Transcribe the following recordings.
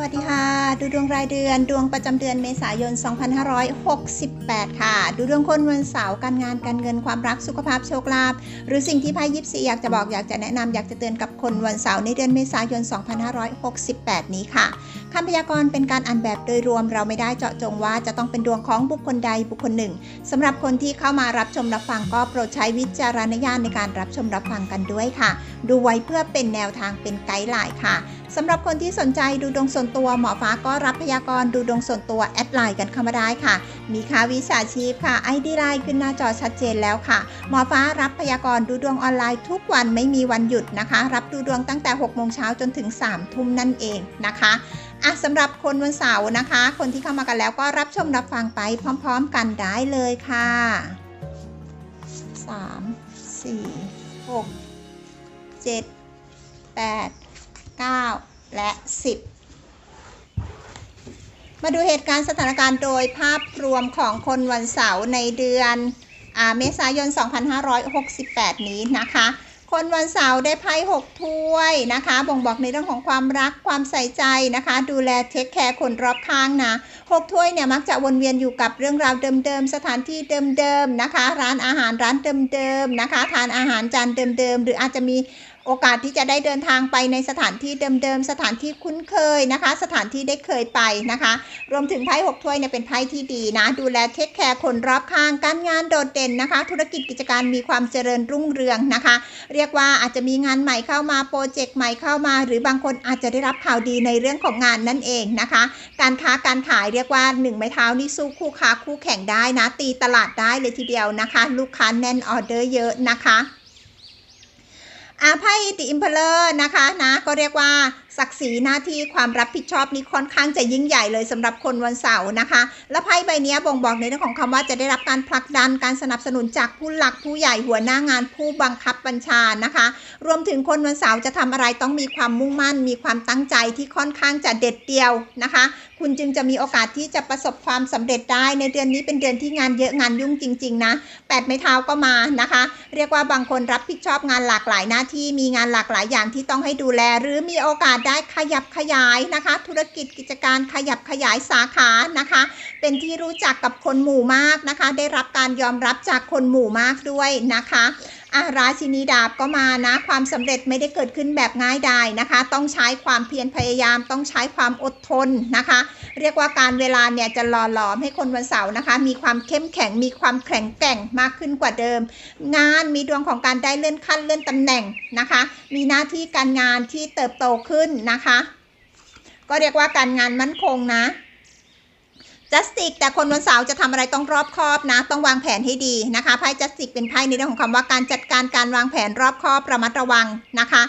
วัสดีค่ะ ดูดวงรายเดือน ดวงประจำเดือนเมษายน 2568 ค่ะ ดูดวงคนวันเสาร์การงานการเงินความรักสุขภาพโชคลาภหรือสิ่งที่ไพ่ยิปซีอยากจะบอกอยากจะแนะนำอยากจะเตือนกับคนวันเสาร์ในเดือนเมษายน 2568 นี้ค่ะคำพยากรณ์เป็นการอ่านแบบโดยรวมเราไม่ได้เจาะจงว่าจะต้องเป็นดวงของบุคคลใดบุคคลหนึ่งสำหรับคนที่เข้ามารับชมรับฟังก็โปรดใช้วิจารณญาณในการรับชมรับฟังกันด้วยค่ะ ดูไว้เพื่อเป็นแนวทางเป็นไกด์ไลน์ค่ะ สำหรับคนที่สนใจดูดวงส่วนตัวหมอฟ้าก็รับพยากรณ์ดูดวงส่วนตัวแอดไลน์กันเข้ามาได้ค่ะ มีค่าวิชาชีพค่ะไอดีไลน์ขึ้นหน้าจอชัดเจนแล้วค่ะ หมอฟ้ารับพยากรณ์ดูดวงออนไลน์ทุกวันไม่มีวันหยุดนะคะ รับดูดวงตั้งแต่6โมงเช้าจนถึง3ทุ่มนั่นเองนะคะอะสำหรับคนวันเสาร์นะคะ คนที่เข้ามากันแล้วก็รับชมรับฟังไปพร้อมๆกันได้เลยค่ะ 3 4 6 7 8 9 และ 10 มาดูเหตุการณ์สถานการณ์โดยภาพรวมของคนวันเสาร์ในเดือนอเมษายน 2568 นี้นะคะ คนวันเสาร์ได้ไพ่6ถ้วยนะคะ บ่งบอกในเรื่องของความรักความใส่ใจนะคะ ดูแลเทคแคร์คนรอบข้างนะ6ถ้วยเนี่ยมักจะวนเวียนอยู่กับเรื่องราวเดิมๆ สถานที่เดิมๆนะคะ ร้านอาหารร้านเดิมๆนะคะ ทานอาหารจานเดิมๆ หรืออาจจะมี โอกาสที่จะได้เดินทางไปในสถานที่เดิมๆ สถานที่คุ้นเคยนะคะ สถานที่ได้เคยไปนะคะ รวมถึงไพ่หกถ้วยเนี่ยเป็นไพ่ที่ดีนะ ดูแลเทคแคร์คนรอบข้าง การงานโดดเด่นนะคะ ธุรกิจกิจการมีความเจริญรุ่งเรืองนะคะ เรียกว่าอาจจะมีงานใหม่เข้ามาโปรเจกต์ใหม่เข้ามา หรือบางคนอาจจะได้รับข่าวดีในเรื่องของงานนั่นเองนะคะ การค้าการขายเรียกว่าหนึ่งไม้เท้านี่สู้คู่ค้าคู่แข่งได้นะ ตีตลาดได้เลยทีเดียวนะคะ ลูกค้าแน่นออเดอร์เยอะนะคะ อาไพ่ติอิมเพลเลอร์นะคะนะก็เรียกว่า ศักดิ์ศรีหน้าที่ความรับผิดชอบนี้ค่อนข้างจะยิ่งใหญ่เลยสำหรับคนวันเสาร์นะคะ และไพ่ใบนี้บ่งบอกในเรื่องของคำว่าจะได้รับการผลักดันการสนับสนุนจากผู้หลักผู้ใหญ่หัวหน้างานผู้บังคับบัญชานะคะ รวมถึงคนวันเสาร์จะทำอะไรต้องมีความมุ่งมั่น มีความตั้งใจที่ค่อนข้างจะเด็ดเดี่ยวนะคะ คุณจึงจะมีโอกาสที่จะประสบความสำเร็จได้ในเดือนนี้เป็นเดือนที่งานเยอะงานยุ่งจริง ๆ นะแปดไม้เท้าก็มานะคะ เรียกว่าบางคนรับผิดชอบงานหลากหลายหน้าที่มีงานหลากหลายอย่างที่ต้องให้ดูแล หรือมีโอกาสได้ขยับขยายนะคะ ธุรกิจกิจการขยับขยายสาขานะคะ เป็นที่รู้จักกับคนหมู่มากนะคะ ได้รับการยอมรับจากคนหมู่มากด้วยนะคะ อาราชินีดาบก็มานะ ความสำเร็จไม่ได้เกิดขึ้นแบบง่ายดายนะคะ ต้องใช้ความเพียรพยายาม ต้องใช้ความอดทนนะคะ เรียกว่าการเวลาเนี่ยจะหล่อหลอมให้คนวันเสาร์นะคะ มีความเข้มแข็ง มีความแข็งแกร่งมากขึ้นกว่าเดิม งานมีดวงของการได้เลื่อนขั้นเลื่อนตำแหน่งนะคะ มีหน้าที่การงานที่เติบโตขึ้นนะคะ ก็เรียกว่าการงานมั่นคงนะ จัสติกแต่คนวันเสาร์จะทำอะไรต้องรอบคอบนะ ต้องวางแผนให้ดีนะคะไพ่จัสติกเป็นไพ่ในเรื่องของคำว่าการจัดการการวางแผนรอบคอบระมัดระวังนะคะ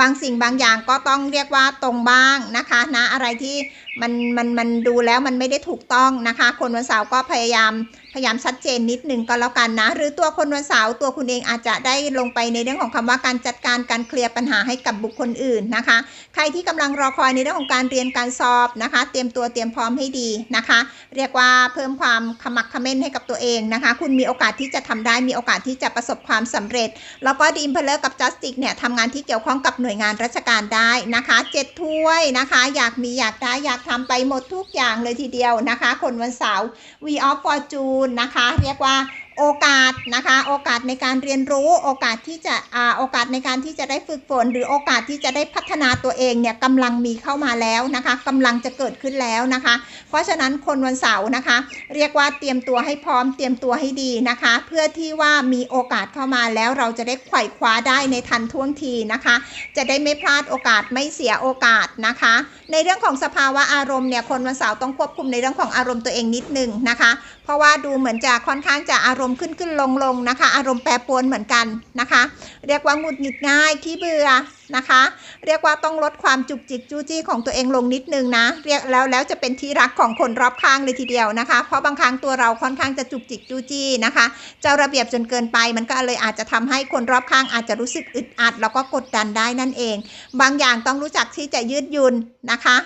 บางสิ่งบางอย่างก็ต้องเรียกว่าตรงบ้างนะคะนะอะไรที่มันมันมันดูแล้วมันไม่ได้ถูกต้องนะคะ คนวันเสาร์ก็พยายามพยายามชัดเจนนิดนึงก็แล้วกันนะ หรือตัวคนวันเสาร์ตัวคุณเองอาจจะได้ลงไปในเรื่องของคำว่าการจัดการการเคลียร์ปัญหาให้กับบุคคลอื่นนะคะ ใครที่กำลังรอคอยในเรื่องของการเรียนการสอบนะคะ เตรียมตัวเตรียมพร้อมให้ดีนะคะ เรียกว่าเพิ่มความขมักขม้นให้กับตัวเองนะคะ คุณมีโอกาสที่จะทำได้มีโอกาสที่จะประสบความสำเร็จ แล้วก็ดีมเพลเลอร์กับจัสติกเนี่ยทำงานที่เกี่ยวข้องกับหน่วยงานราชการได้นะคะเจ็ดถ้วยนะคะ อยากมีอยากได้อยากทำไปหมดทุกอย่างเลยทีเดียวนะคะ คนวันเสาร์ We of Fortune นะคะ เรียกว่าโอกาสนะคะโอกาสในการเรียนรู้โอกาสที่จะอ่าโอกาสในการที่จะได้ฝึกฝน หรือโอกาสที่จะได้พัฒนาตัวเองเนี่ยกำลังมีเข้ามาแล้วนะคะกำลังจะเกิดขึ้นแล้วนะคะ เพราะฉะนั้นคนวันเสาร์นะคะ เรียกว่าเตรียมตัวให้พร้อมเตรียมตัวให้ดีนะคะ เพื่อที่ว่ามีโอกาสเข้ามาแล้วเราจะได้ไขว่คว้าได้ในทันท่วงทีนะคะ จะได้ไม่พลาดโอกาสไม่เสียโอกาสนะคะ ในเรื่องของสภาวะอารมณ์เนี่ยคนวันเสาร์ต้องควบคุมในเรื่องของอารมณ์ตัวเองนิดนึงนะคะเพราะว่าดูเหมือนจะค่อนข้างจะอารมณ์ขึ้นขึ้นลงลงนะคะ อารมณ์แปรปรวนเหมือนกันนะคะ เรียกว่าหงุดหงิดง่ายขี้เบื่อนะคะ เรียกว่าต้องลดความจุกจิกจู้จี้ของตัวเองลงนิดนึงนะ เรียกแล้วแล้วจะเป็นที่รักของคนรอบข้างเลยทีเดียวนะคะ เพราะบางครั้งตัวเราค่อนข้างจะจุกจิกจู้จี้นะคะ เจ้าระเบียบจนเกินไป มันก็เลยอาจจะทำให้คนรอบข้างอาจจะรู้สึกอึดอัด แล้วก็กดดันได้นั่นเอง บางอย่างต้องรู้จักที่จะยืดหยุ่นนะคะ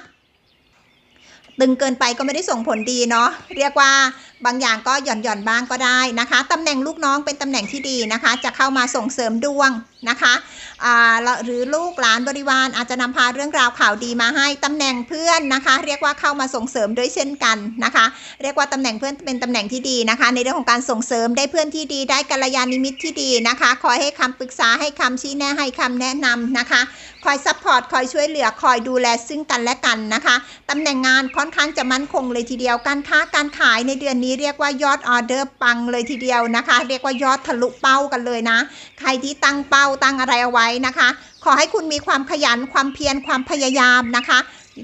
ตึงเกินไปก็ไม่ได้ส่งผลดีเนาะเรียกว่าบางอย่างก็หย่อนหย่อนบ้างก็ได้นะคะตำแหน่งลูกน้องเป็นตำแหน่งที่ดีนะคะ จะเข้ามาส่งเสริมดวงนะคะหรือลูกหลานบริวารอาจจะนำพาเรื่องราวข่าวดีมาให้ตำแหน่งเพื่อนนะคะ เรียกว่าเข้ามาส่งเสริมด้วยเช่นกันนะคะ เรียกว่าตำแหน่งเพื่อนเป็นตำแหน่งที่ดีนะคะ ในเรื่องของการส่งเสริมได้เพื่อนที่ดีได้กัลยาณมิตรที่ดีนะคะคอยให้คำปรึกษาให้คำชี้แนะให้คำแนะนำนะคะคอยซัพพอร์ตคอยช่วยเหลือคอยดูแลซึ่งกันและกันนะคะตำแหน่งงานค่อนข้างจะมั่นคงเลยทีเดียวการค้าการขายในเดือนนี้เรียกว่ายอดออเดอร์ปังเลยทีเดียวนะคะ เรียกว่ายอดทะลุเป้ากันเลยนะ ใครที่ตั้งเป้าตั้งอะไรเอาไว้นะคะ ขอให้คุณมีความขยันความเพียรความพยายามนะคะ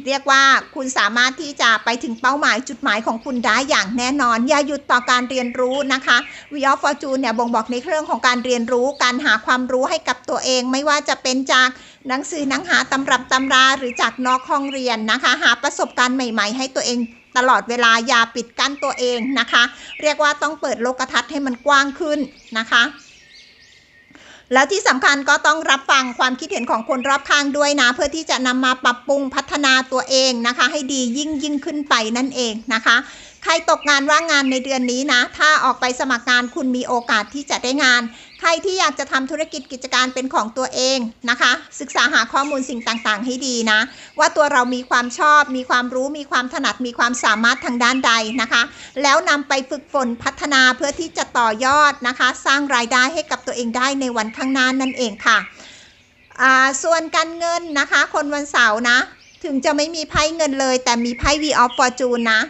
เรียกว่าคุณสามารถที่จะไปถึงเป้าหมายจุดหมายของคุณได้อย่างแน่นอน อย่าหยุดต่อการเรียนรู้นะคะ We of Fortune เนี่ยบ่งบอกในเรื่องของการเรียนรู้การหาความรู้ให้กับตัวเอง ไม่ว่าจะเป็นจากหนังสือหนังหาตำรับตำราหรือจากนอกห้องเรียนนะคะ หาประสบการณ์ใหม่ ๆ ให้ตัวเอง ตลอดเวลาอย่าปิดกั้นตัวเองนะคะ เรียกว่าต้องเปิดโลกทัศน์ให้มันกว้างขึ้นนะคะแล้วที่สำคัญก็ต้องรับฟังความคิดเห็นของคนรอบข้างด้วยนะ เพื่อที่จะนำมาปรับปรุงพัฒนาตัวเองนะคะ ให้ดียิ่งยิ่งขึ้นไปนั่นเองนะคะ ใครตกงานว่างงานในเดือนนี้นะ ถ้าออกไปสมัครงานคุณมีโอกาสที่จะได้งาน ใครที่อยากจะทำธุรกิจกิจการเป็นของตัวเองนะคะ ศึกษาหาข้อมูลสิ่งต่างๆ ให้ดีนะ ว่าตัวเรามีความชอบ มีความรู้ มีความถนัด มีความสามารถทางด้านใดนะคะ แล้วนำไปฝึกฝนพัฒนาเพื่อที่จะต่อยอดนะคะ สร้างรายได้ให้กับตัวเองได้ในวันข้างหน้านั่นเองค่ะส่วนการเงินนะคะ คนวันเสาร์นะ ถึงจะไม่มีไพ่เงินเลย แต่มีไพ่ V of Fortune นะ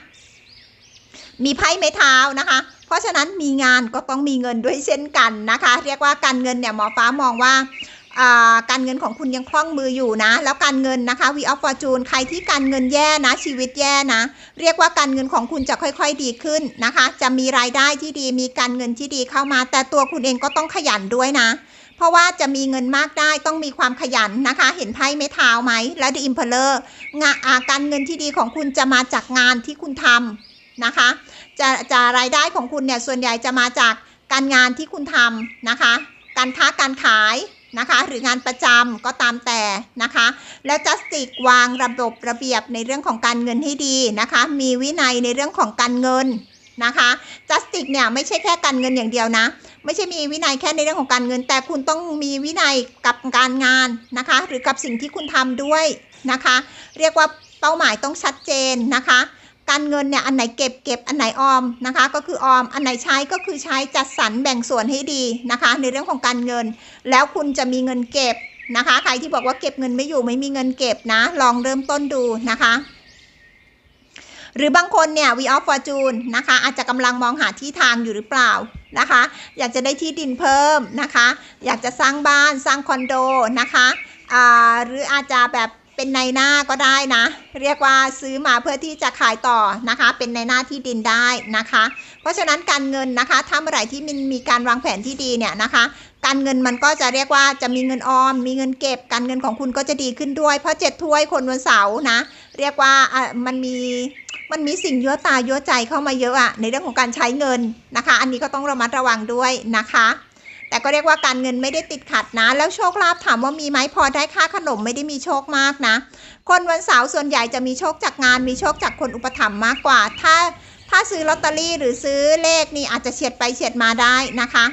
มีไพ่ไม้เท้านะคะ ราะฉะนั้นมีงานก็ต้องมีเงินด้วยเช่นกันนะคะ เรียกว่าการเงินเนี่ยหมอฟ้ามองว่าการเงินของคุณยังคล่องมืออยู่นะ แล้วการเงินนะคะ V of Fortune ใครที่การเงินแย่นะชีวิตแย่นะ เรียกว่าการเงินของคุณจะค่อยๆดีขึ้นนะคะ จะมีรายได้ที่ดีมีการเงินที่ดีเข้ามา แต่ตัวคุณเองก็ต้องขยันด้วยนะ เพราะว่าจะมีเงินมากได้ต้องมีความขยันนะคะ เห็นไพ่ไม้เท้าไหมและ The Emperor งาอาการเงินที่ดีของคุณจะมาจากงานที่คุณทำ นะคะจะจะรายได้ของคุณเนี่ยส่วนใหญ่จะมาจากการงานที่คุณทำนะคะ การค้าการขายนะคะ หรืองานประจำก็ตามแต่นะคะ แล้วจัสติกวางระบบระเบียบในเรื่องของการเงินให้ดีนะคะ มีวินัยในเรื่องของการเงินนะคะจัสติกเนี่ยไม่ใช่แค่การเงินอย่างเดียวนะ ไม่ใช่มีวินัยแค่ในเรื่องของการเงิน แต่คุณต้องมีวินัยกับการงานนะคะ หรือกับสิ่งที่คุณทำด้วยนะคะ เรียกว่าเป้าหมายต้องชัดเจนนะคะ การเงินเนี่ย อันไหนเก็บเก็บอันไหนออมนะคะ ก็คือออม อันไหนใช้ก็คือใช้จัดสรรแบ่งส่วนให้ดีนะคะ ในเรื่องของการเงิน แล้วคุณจะมีเงินเก็บนะคะ ใครที่บอกว่าเก็บเงินไม่อยู่ไม่มีเงินเก็บนะ ลองเริ่มต้นดูนะคะหรือบางคนเนี่ย We of Fortune นะคะ อาจจะกำลังมองหาที่ทางอยู่หรือเปล่านะคะ อยากจะได้ที่ดินเพิ่มนะคะ อยากจะสร้างบ้านสร้างคอนโดนะคะอ่าหรืออาจจะแบบ เป็นในหน้าก็ได้นะ เรียกว่าซื้อมาเพื่อที่จะขายต่อนะคะ เป็นในหน้าที่ดินได้นะคะ เพราะฉะนั้นการเงินนะคะถ้าเมื่อไหร่ที่มันมีการวางแผนที่ดีเนี่ยนะคะ การเงินมันก็จะเรียกว่าจะมีเงินออม มีเงินเก็บ การเงินของคุณก็จะดีขึ้นด้วย เพราะเจ็ดถ้วยคนวันเสาร์นะ เรียกว่าอะมันมีมันมีสิ่งยั่วตายั่วใจเข้ามาเยอะอะในเรื่องของการใช้เงินนะคะ อันนี้ก็ต้องระมัดระวังด้วยนะคะ แต่ก็เรียกว่าการเงินไม่ได้ติดขัดนะ แล้วโชคลาภถามว่ามีไหมพอได้ค่าขนมไม่ได้มีโชคมากนะ คนวันเสาร์ส่วนใหญ่จะมีโชคจากงาน มีโชคจากคนอุปถัมภ์มากกว่า ถ้าถ้าซื้อลอตเตอรี่หรือซื้อเลขนี่อาจจะเฉียดไปเฉียดมาได้นะคะ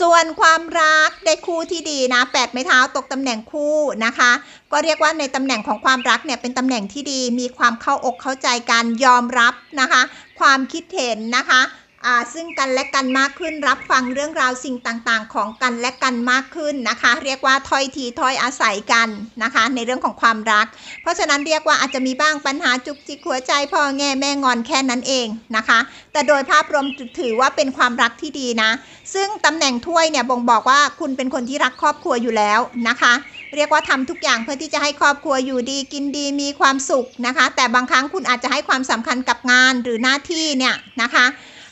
ส่วนความรักได้คู่ที่ดีนะแปดไม้เท้าตกตำแหน่งคู่นะคะ ก็เรียกว่าในตำแหน่งของความรักเนี่ยเป็นตำแหน่งที่ดี มีความเข้าอกเข้าใจกันยอมรับนะคะ ความคิดเห็นนะคะ ซึ่งกันและกันมากขึ้น รับฟังเรื่องราวสิ่งต่างๆ ของกันและกันมากขึ้นนะคะ เรียกว่าถ้อยทีถ้อยอาศัยกันนะคะ ในเรื่องของความรัก เพราะฉะนั้นเรียกว่าอาจจะมีบ้างปัญหาจุกจิกหัวใจพ่อแง่แม่งอนแค่นั้นเองนะคะ แต่โดยภาพรวมถือว่าเป็นความรักที่ดีนะ ซึ่งตำแหน่งถ้วยเนี่ยบ่งบอกว่าคุณเป็นคนที่รักครอบครัวอยู่แล้วนะคะ เรียกว่าทำทุกอย่างเพื่อที่จะให้ครอบครัวอยู่ดีกินดีมีความสุขนะคะ แต่บางครั้งคุณอาจจะให้ความสำคัญกับงานหรือหน้าที่เนี่ยนะคะ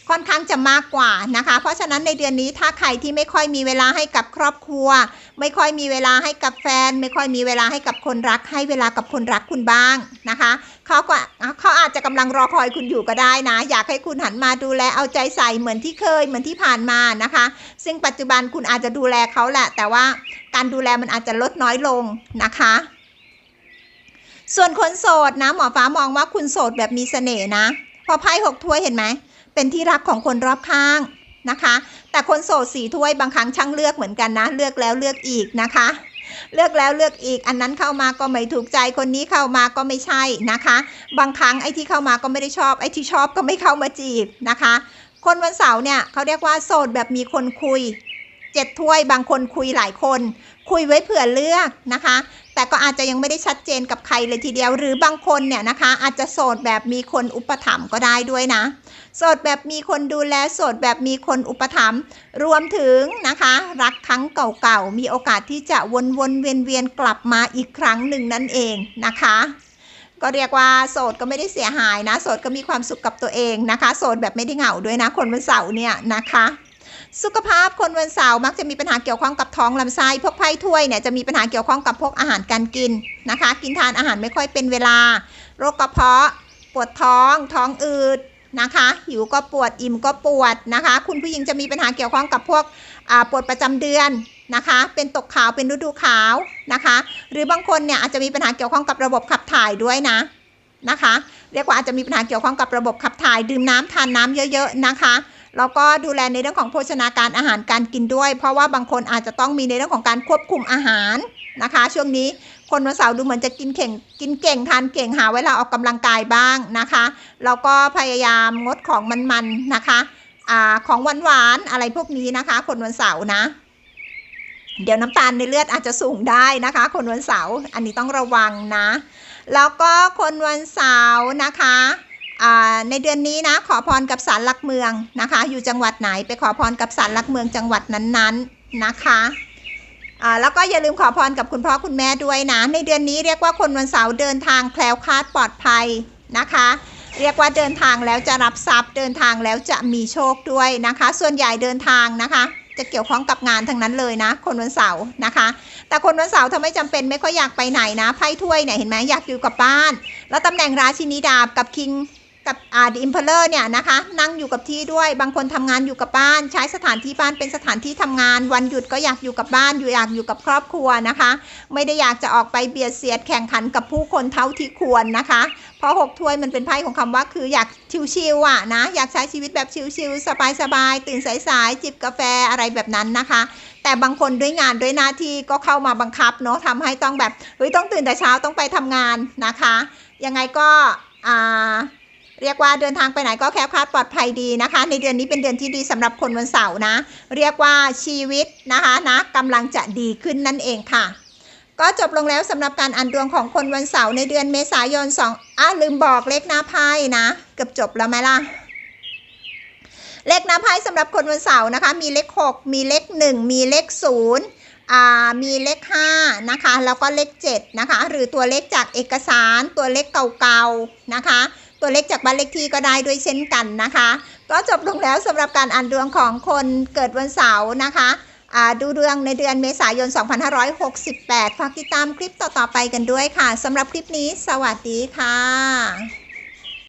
ค่อนข้างจะมากกว่านะคะ เพราะฉะนั้นในเดือนนี้ถ้าใครที่ไม่ค่อยมีเวลาให้กับครอบครัว ไม่ค่อยมีเวลาให้กับแฟน ไม่ค่อยมีเวลาให้กับคนรัก ให้เวลากับคนรักคุณบ้างนะคะเขาก็เขาอาจจะกำลังรอคอยคุณอยู่ก็ได้นะ อยากให้คุณหันมาดูแลเอาใจใส่เหมือนที่เคยเหมือนที่ผ่านมานะคะ ซึ่งปัจจุบันคุณอาจจะดูแลเขาแหละ แต่ว่าการดูแลมันอาจจะลดน้อยลงนะคะส่วนคนโสดนะ หมอฟ้ามองว่าคุณโสดแบบมีเสน่ห์นะ พอไพ่หกถ้วยเห็นไหม เป็นที่รักของคนรอบข้างนะคะ แต่คนโสดสี่ถ้วยบางครั้งช่างเลือกเหมือนกันนะ เลือกแล้วเลือกอีกนะคะ เลือกแล้วเลือกอีก อันนั้นเข้ามาก็ไม่ถูกใจคนนี้เข้ามาก็ไม่ใช่นะคะ บางครั้งไอ้ที่เข้ามาก็ไม่ได้ชอบไอ้ที่ชอบก็ไม่เข้ามาจีบนะคะ คนวันเสาร์เนี่ยเขาเรียกว่าโสดแบบมีคนคุยเจ็ดถ้วยบางคนคุยหลายคน คุยไว้เผื่อเลือกนะคะ แต่ก็อาจจะยังไม่ได้ชัดเจนกับใครเลยทีเดียว หรือบางคนเนี่ยนะคะ อาจจะโสดแบบมีคนอุปถัมภ์ก็ได้ด้วยนะ โสดแบบมีคนดูแลโสดแบบมีคนอุปถัมภ์รวมถึงนะคะ รักครั้งเก่าๆ มีโอกาสที่จะวนๆเวียนๆกลับมาอีกครั้งหนึ่งนั่นเองนะคะก็เรียกว่าโสดก็ไม่ได้เสียหายนะ โสดก็มีความสุขกับตัวเองนะคะ โสดแบบไม่ได้เหงาด้วยนะ คนวันเสาร์เนี่ยนะคะ สุขภาพคนวันเสาร์มักจะมีปัญหาเกี่ยวข้องกับท้องลำไส้พวกไพ่ถ้วยเนี่ยจะมีปัญหาเกี่ยวข้องกับพวกอาหารการกินนะคะ กินทานอาหารไม่ค่อยเป็นเวลา โรคกระเพาะ ปวดท้อง ท้องอืด นะคะหิวก็ปวดอิ่มก็ปวดนะคะ คุณผู้หญิงจะมีปัญหาเกี่ยวข้องกับพวกปวดประจำเดือนนะคะ เป็นตกขาวเป็นฤดูขาวนะคะ หรือบางคนเนี่ยอาจจะมีปัญหาเกี่ยวข้องกับระบบขับถ่ายด้วยนะนะคะ เรียกว่าอาจจะมีปัญหาเกี่ยวข้องกับระบบขับถ่ายดื่มน้ำทานน้ำเยอะ ๆนะคะแล้วก็ดูแลในเรื่องของโภชนาการอาหารการกินด้วย เพราะว่าบางคนอาจจะต้องมีในเรื่องของการควบคุมอาหาร นะคะ ช่วงนี้คนวันเสาร์ดูเหมือนจะกินเข่งกินเก่งทานเก่งหาเวลาออกกำลังกายบ้างนะคะแล้วก็พยายามงดของมันๆนะคะอ่าของหวานๆอะไรพวกนี้นะคะ คนวันเสาร์นะเดี๋ยวน้ำตาลในเลือดอาจจะสูงได้นะคะ คนวันเสาร์อันนี้ต้องระวังนะ แล้วก็คนวันเสาร์นะคะในเดือนนี้นะขอพรกับศาลหลักเมืองนะคะ อยู่จังหวัดไหนไปขอพรกับศาลหลักเมืองจังหวัดนั้นๆนะคะ อ่าแล้วก็อย่าลืมขอพรกับคุณพ่อคุณแม่ด้วยนะ ในเดือนนี้เรียกว่าคนวันเสาร์เดินทางแคล้วคลาดปลอดภัยนะคะ เรียกว่าเดินทางแล้วจะรับทรัพย์เดินทางแล้วจะมีโชคด้วยนะคะ ส่วนใหญ่เดินทางนะคะ จะเกี่ยวข้องกับงานทั้งนั้นเลยนะ คนวันเสาร์นะคะ แต่คนวันเสาร์ถ้าไม่จำเป็นไม่ค่อยอยากไปไหนนะไพ่ถ้วยเนี่ยเห็นไหมอยากอยู่กับบ้าน แล้วตำแหน่งราชินีดาบกับคิง กับอ่าดิมเพลเลอร์เนี่ยนะคะ นั่งอยู่กับที่ด้วยบางคนทำงานอยู่กับบ้าน ใช้สถานที่บ้านเป็นสถานที่ทำงาน วันหยุดก็อยากอยู่กับบ้านอยู่อยากอยู่กับครอบครัวนะคะ ไม่ได้อยากจะออกไปเบียดเสียดแข่งขันกับผู้คนเท่าที่ควรนะคะ เพราะหกถ้วยมันเป็นไพ่ของคำว่าคืออยากชิวๆอะนะอยากใช้ชีวิตแบบชิวๆสบายๆตื่นสายๆจิบกาแฟอะไรแบบนั้นนะคะ แต่บางคนด้วยงานด้วยหน้าที่ก็เข้ามาบังคับเนาะทำให้ต้องแบบเฮ้ยต้องตื่นแต่เช้าต้องไปทำงานนะคะ ยังไงก็อ่า เรียกว่าเดินทางไปไหนก็แคล้วคลาดปลอดภัยดีนะคะ ในเดือนนี้เป็นเดือนที่ดีสำหรับคนวันเสาร์นะ เรียกว่าชีวิตนะคะนะกำลังจะดีขึ้นนั่นเองค่ะ ก็จบลงแล้วสำหรับการอ่านดวงของคนวันเสาร์ในเดือนเมษายน2อะลืมบอกเลขหน้าไพ่นะ เกือบจบแล้วไหมล่ะเลขหน้าไพ่สำหรับคนวันเสาร์นะคะ มีเลข 6 มีเลข 1 มีเลข0อ่ามีเลข5นะคะ แล้วก็เลข7นะคะ หรือตัวเลขจากเอกสารตัวเลขเก่าๆนะคะ ตัวเลขจากบ้านเลขที่ก็ได้ด้วยเช่นกันนะคะ ก็จบลงแล้วสำหรับการอ่านดวงของคนเกิดวันเสาร์นะคะดูดวงในเดือนเมษายน 2568 ฝากติดตามคลิปต่อๆไปกันด้วยค่ะสำหรับคลิปนี้ สวัสดีค่ะ